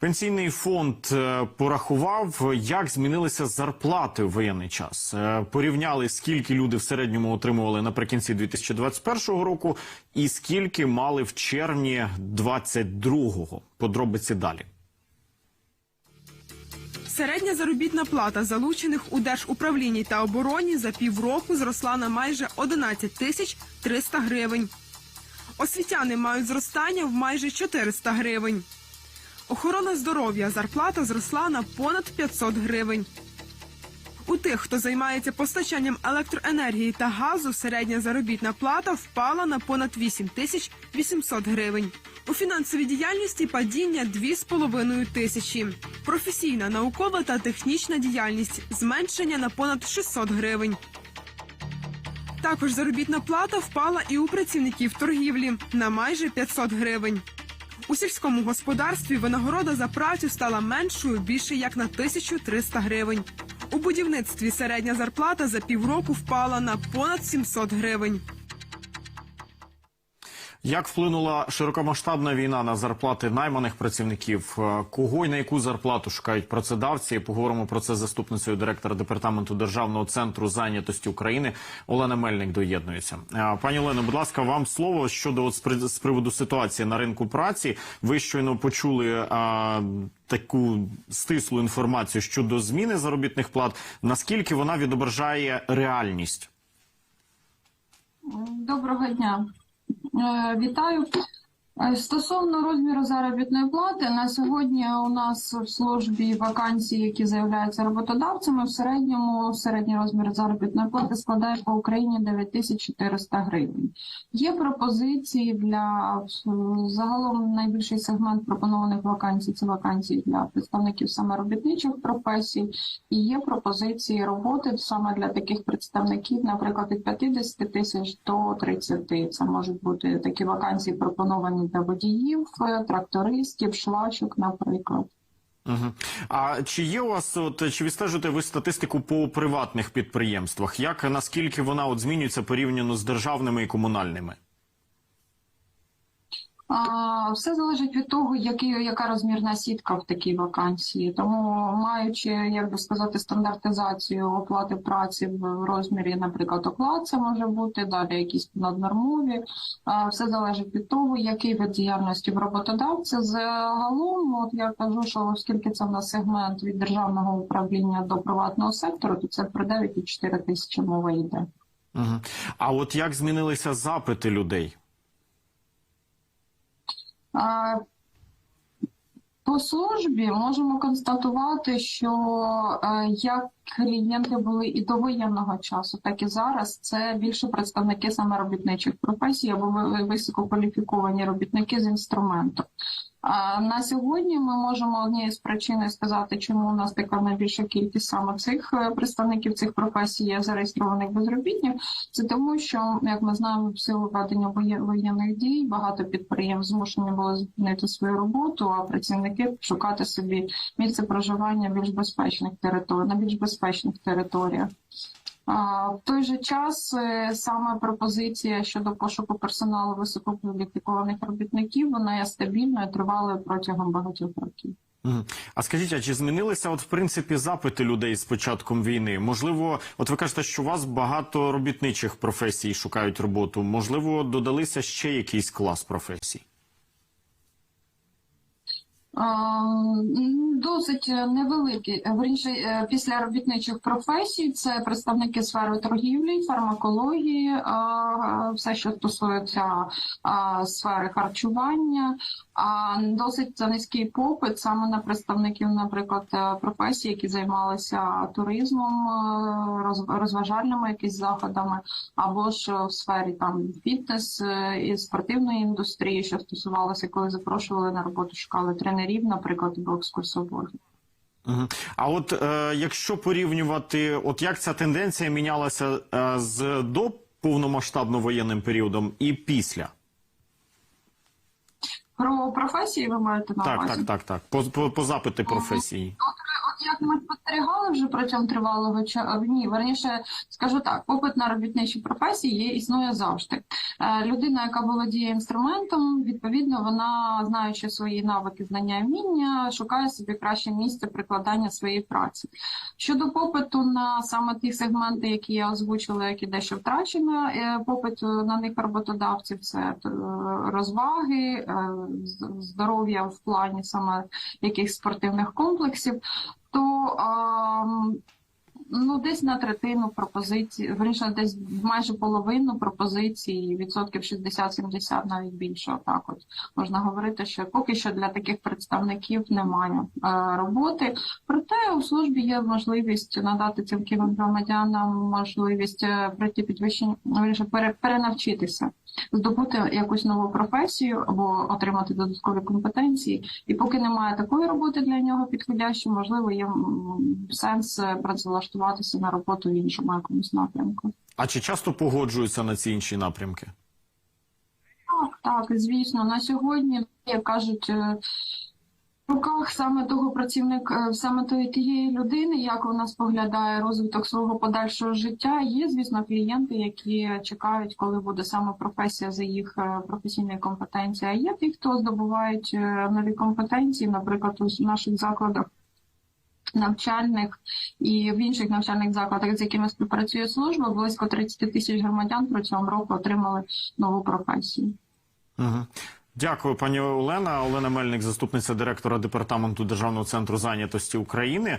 Пенсійний фонд е, порахував, як змінилися зарплати в воєнний час. Е, Порівняли, скільки люди в середньому отримували наприкінці 2021 року, і скільки мали в червні 2022. Подробиці далі. Середня заробітна плата залучених у держуправлінні та обороні за півроку зросла на майже 11 тисяч 300 гривень. Освітяни мають зростання в майже 400 гривень. Охорона здоров'я зарплата зросла на понад 500 гривень. У тих, хто займається постачанням електроенергії та газу, середня заробітна плата впала на понад 8 тисяч 800 гривень. У фінансовій діяльності падіння 2,5 тисячі. Професійна, наукова та технічна діяльність зменшення на понад 600 гривень. Також заробітна плата впала і у працівників торгівлі на майже 500 гривень. У сільському господарстві винагорода за працю стала меншою більше як на 1300 гривень. У будівництві середня зарплата за півроку впала на понад 700 гривень. Як вплинула широкомасштабна війна на зарплати найманих працівників? Е, Кого і на яку зарплату шукають працедавці? Поговоримо про це з заступницею директора департаменту державного центру зайнятості України Олена Мельник доєднується. Е, Пані Олено, будь ласка, вам слово щодо от з приводу ситуації на ринку праці. Ви щойно почули а, таку стислу інформацію щодо зміни заробітних плат. Наскільки вона відображає реальність? Доброго дня. Е, Вітаю. Е, Стосовно розміру заробітної плати, на сьогодні у нас в службі вакансії, які заявляються роботодавцями, в середньому середній розмір заробітної плати складає по Україні 9400 гривень. Є пропозиції для загалом найбільший сегмент пропонованих вакансій це вакансії для представників саме робітничих професій, і є пропозиції роботи саме для таких представників, наприклад, від 50 тисяч до 30. Це можуть бути такі вакансії, пропоновані для водіїв, е, трактористів, шлачок, наприклад. А чи є у вас от чи відстежуєте ви статистику по приватних підприємствах? Як наскільки вона от змінюється порівняно з державними і комунальними? Все залежить від того, який, яка розмірна сітка в такій вакансії. Тому, маючи, як би сказати, стандартизацію оплати праці в розмірі, наприклад, оклад, це може бути далі якісь наднормові. Все залежить від того, який вид діяльності в роботодавця. Загалом, от я кажу, що оскільки це в нас сегмент від державного управління до приватного сектору, то це про 9,4 тисячі мова йде. А от як змінилися запити людей? По службі можемо констатувати, що е, як клієнти були і до воєнного часу, так і зараз це більше представники саме робітничих професій або ви- висококваліфіковані робітники з інструменту. А на сьогодні ми можемо однією з причин сказати, чому у нас така найбільша кількість саме цих е, представників цих професій є зареєстрованих безробітних. Це тому, що як ми знаємо, в силу ведення воєнних дій багато підприємств змушені були зупинити свою роботу, а працівники шукати собі місце проживання більш безпечних територій на більш безпечних територіях. В той же час е, саме пропозиція щодо пошуку персоналу висококваліфікованих робітників вона є стабільною, тривалою протягом багатьох років. А скажіть, а чи змінилися от в принципі запити людей з початком війни? Можливо, от ви кажете, що у вас багато робітничих професій шукають роботу. Можливо, додалися ще якийсь клас професій? М, Досить невеликі, верніше, е, після робітничих професій це представники сфери торгівлі, фармакології, все, що стосується сфери харчування. А досить низький попит саме на представників, наприклад, е, професій, які займалися туризмом, е, розважальними якісь заходами, або ж в сфері там фітнес е, і спортивної індустрії, що стосувалося, коли запрошували на роботу, шукали тренерів, наприклад, або екскурсоводів. Мгм. А от е, якщо порівнювати, от як ця тенденція мінялася е, з до повномасштабно воєнним періодом і після? Про професії ви маєте на Так, увазі? так, так, так. По, по, по запити професії. От як ми спостерігали вже протягом тривалого часу, ні, верніше скажу так, попит на робітничі професії є існує завжди. Е, Людина, яка володіє інструментом, відповідно, вона, знаючи свої навики, знання і вміння, шукає собі краще місце прикладання своєї праці. Щодо попиту на саме ті сегменти, які я озвучила, які дещо втрачено, е, попит на них роботодавців це е, розваги, е, здоров'я в плані саме якихось спортивних комплексів, то ам, ну десь на третину пропозицій, верніше, десь майже половину пропозицій, відсотків 60-70, навіть більше. Отак, от можна говорити, що поки що для таких представників немає е, роботи. Проте у службі є можливість надати цим громадянам можливість е, пройти підвищення, верніше, пере- перенавчитися здобути якусь нову професію або отримати додаткові компетенції. І поки немає такої роботи для нього підходящої, можливо, є сенс е, працевлаштуватися на роботу в іншому якомусь напрямку. А чи часто погоджуються на ці інші напрямки? Так, так, звісно, на сьогодні, як кажуть, е, в руках саме того працівника, е, саме тої тієї людини, як вона споглядає розвиток свого подальшого життя. Є, звісно, клієнти, які чекають, коли буде саме професія за їх е, професійною компетенцією. А є ті, хто здобувають нові компетенції, наприклад, у наших закладах. Навчальних і в інших навчальних закладах, з якими співпрацює служба, близько 30 тисяч громадян протягом року отримали нову професію. Угу. Дякую, пані Олена. Олена Мельник, заступниця директора департаменту Державного центру зайнятості України.